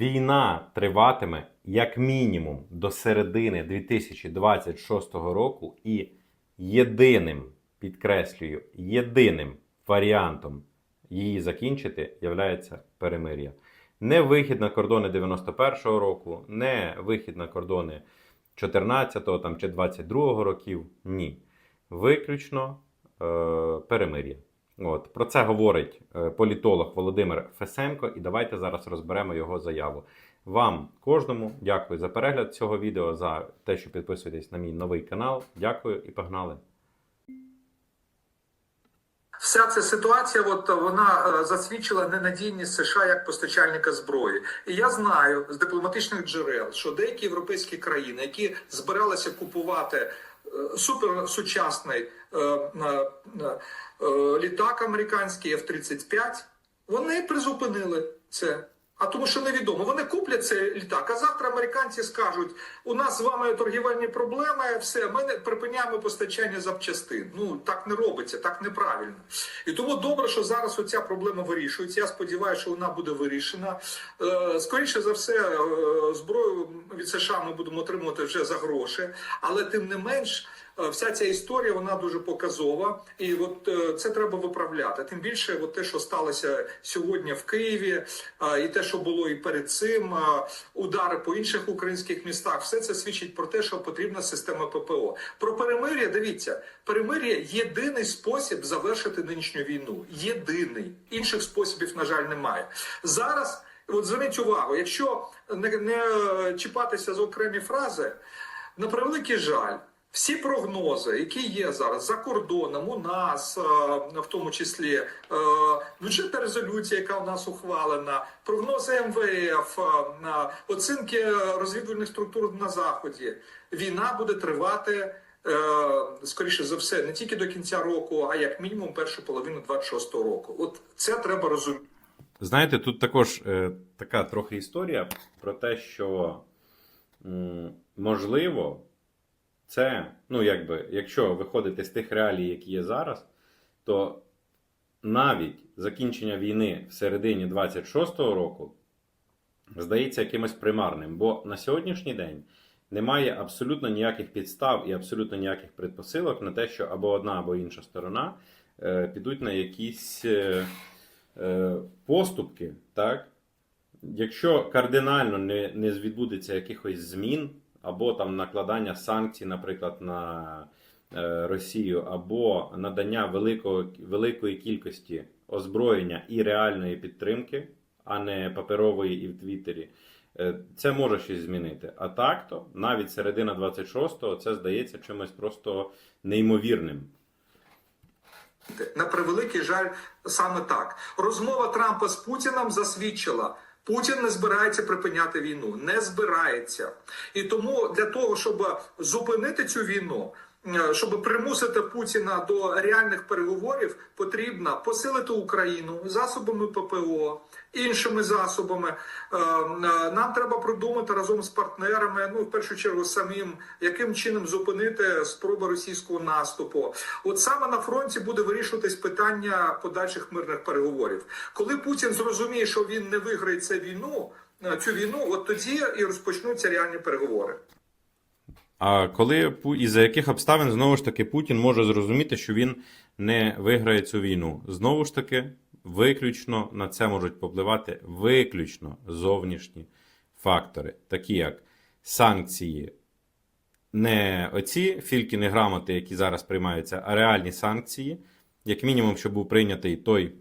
Війна триватиме як мінімум до середини 2026 року, і єдиним, підкреслюю, єдиним варіантом її закінчити являється перемир'я. Не вихід на кордони 91-го року, не вихід на кордони 14-го там, чи 22-го років. Ні. Виключно е, перемир'я. От, про це говорить е, політолог Володимир Фесенко, і давайте зараз розберемо його заяву. Вам кожному дякую за перегляд цього відео, за те, що підписуєтесь на мій новий канал. Дякую і погнали! Вся ця ситуація, от вона е, засвідчила ненадійність США як постачальника зброї. І я знаю з дипломатичних джерел, що деякі європейські країни, які збиралися купувати суперсучасний е, е, е, літак американський F-35, вони призупинили це. А тому, що невідомо, вони куплять цей літак. А завтра американці скажуть: у нас з вами торгівельні проблеми, все, ми не припиняємо постачання запчастин. Ну так не робиться, так неправильно. І тому добре, що зараз оця проблема вирішується. Я сподіваюся, що вона буде вирішена. Е, Скоріше за все, е, зброю від США ми будемо отримувати вже за гроші, але тим не менш. Е, Вся ця історія вона дуже показова, і от е, це треба виправляти. Тим більше, от те, що сталося сьогодні в Києві, е, і те, що було і перед цим, удари по інших українських містах, все це свідчить про те, що потрібна система ППО. Про перемир'я дивіться, перемир'я єдиний спосіб завершити нинішню війну. Єдиний інших способів, на жаль, немає зараз. От зверніть увагу, якщо не, не чіпатися за окремі фрази, на превеликий жаль. Всі прогнози, які є зараз за кордоном, у нас, е, в тому числі е, бюджетна резолюція, яка у нас ухвалена, прогнози МВФ, е, оцінки розвідувальних структур на заході. Війна буде тривати скоріше за все не тільки до кінця року, а як мінімум першу половину 26-го року. От це треба розуміти. Знаєте, тут також така трохи історія про те, що можливо, це, ну якби, якщо виходити з тих реалій, які є зараз, то навіть закінчення війни в середині 26-го року здається якимось примарним, бо на сьогоднішній день немає абсолютно ніяких підстав і абсолютно ніяких предпосилок на те, що або одна, або інша сторона е, підуть на якісь е, е, поступки, так? Якщо кардинально не, не відбудеться якихось змін, або там накладання санкцій, наприклад, на е, Росію, або надання великого, великої кількості озброєння і реальної підтримки, а не паперової і в Твіттері, е, це може щось змінити. А так то навіть середина 26-го це здається чимось просто неймовірним. На превеликий жаль, саме так. Розмова Трампа з Путіном засвідчила. Путін не збирається припиняти війну, не збирається. І тому для того, щоб зупинити цю війну, щоб примусити Путіна до реальних переговорів, потрібно посилити Україну засобами ППО, іншими засобами. Е, е, Нам треба продумати разом з партнерами, ну в першу чергу самим, яким чином зупинити спроби російського наступу. От саме на фронті буде вирішуватись питання подальших мирних переговорів. Коли Путін зрозуміє, що він не виграє цю війну, е, цю війну, от тоді і розпочнуться реальні переговори. А коли і за яких обставин знову ж таки Путін може зрозуміти, що він не виграє цю війну? Знову ж таки, виключно на це можуть попливати виключно зовнішні фактори, такі як санкції, не оці фількіни грамоти, які зараз приймаються, а реальні санкції, як мінімум, щоб був прийнятий той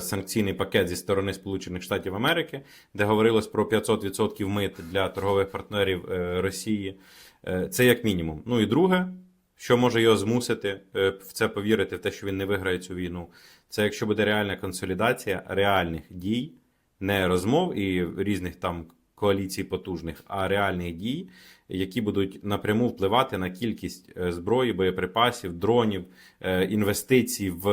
санкційний пакет зі сторони Сполучених Штатів Америки, де говорилось про 500% мит для торгових партнерів е, Росії. Е, Це як мінімум. Ну і друге, що може його змусити е, в це повірити, в те, що він не виграє цю війну, це якщо буде реальна консолідація реальних дій, не розмов і різних там коаліцій потужних, а реальних дій, які будуть напряму впливати на кількість е, зброї, боєприпасів, дронів, е, інвестицій в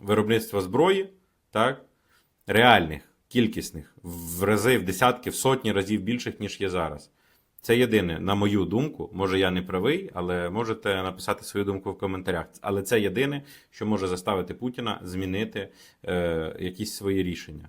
м, виробництво зброї, так, реальних, кількісних, в рази, в десятки, в сотні разів більших, ніж є зараз. Це єдине, на мою думку, може я не правий, але можете написати свою думку в коментарях. Але це єдине, що може заставити Путіна змінити е, якісь свої рішення.